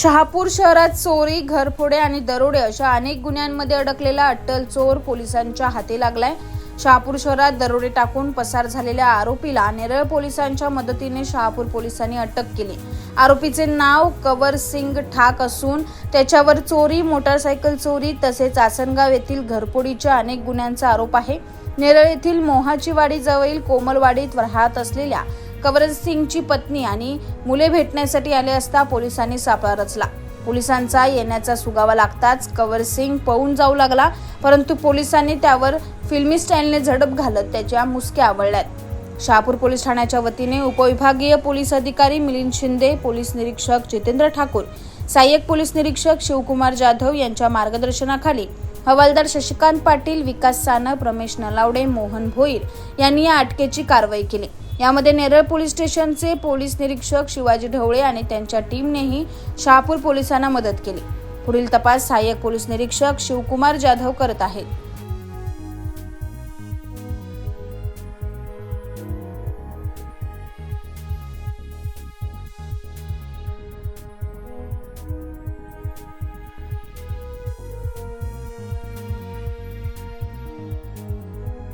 शहापूर शहरात चोरी घरफोडे आणि दरोडे अशा अनेक गुन्ह्यांमध्ये अडकलेला अट्टल चोर पोलिसांच्या हाती लागलाय. शहापूर शहरात दरोडे टाकून पसार झालेल्या आरोपीला नेरळ पोलिसांच्या मदतीने शहापूर पोलिसांनी अटक केली. आरोपीचे नाव कवर सिंग ठाक असून त्याच्यावर चोरी मोटारसायकल चोरी तसेच आसनगाव येथील घरफोडीच्या अनेक गुन्ह्यांचा आरोप आहे. नेरळ येथील मोहाची वाडी जवळील कोमलवाडीत राहत असलेल्या कवरज सिंगची पत्नी आणि मुले भेटण्यासाठी आले असता पोलिसांनी सापळा रचला. पोलिसांचा येण्याचा सुगावा लागताच कवर सिंग पळून जाऊ लागला परंतु पोलिसांनी त्यावर फिल्मी स्टाईलने झडप घालत त्याच्या मुसक्या आवळल्यात. शहापूर पोलीस ठाण्याच्या वतीने उपविभागीय पोलीस अधिकारी मिलिंद शिंदे पोलीस निरीक्षक जितेंद्र ठाकूर सहाय्यक पोलीस निरीक्षक शिवकुमार जाधव यांच्या मार्गदर्शनाखाली हवालदार शशिकांत पाटील विकास सानप रमेश नलावडे मोहन भोईर यांनी या अटकेची कारवाई केली. यामध्ये नेरळ पोलीस स्टेशनचे पोलीस निरीक्षक शिवाजी ढवळे आणि त्यांच्या टीमनेही शहापूर पोलिसांना मदत केली. पुढील तपास सहाय्यक पोलीस निरीक्षक शिवकुमार जाधव करत आहेत.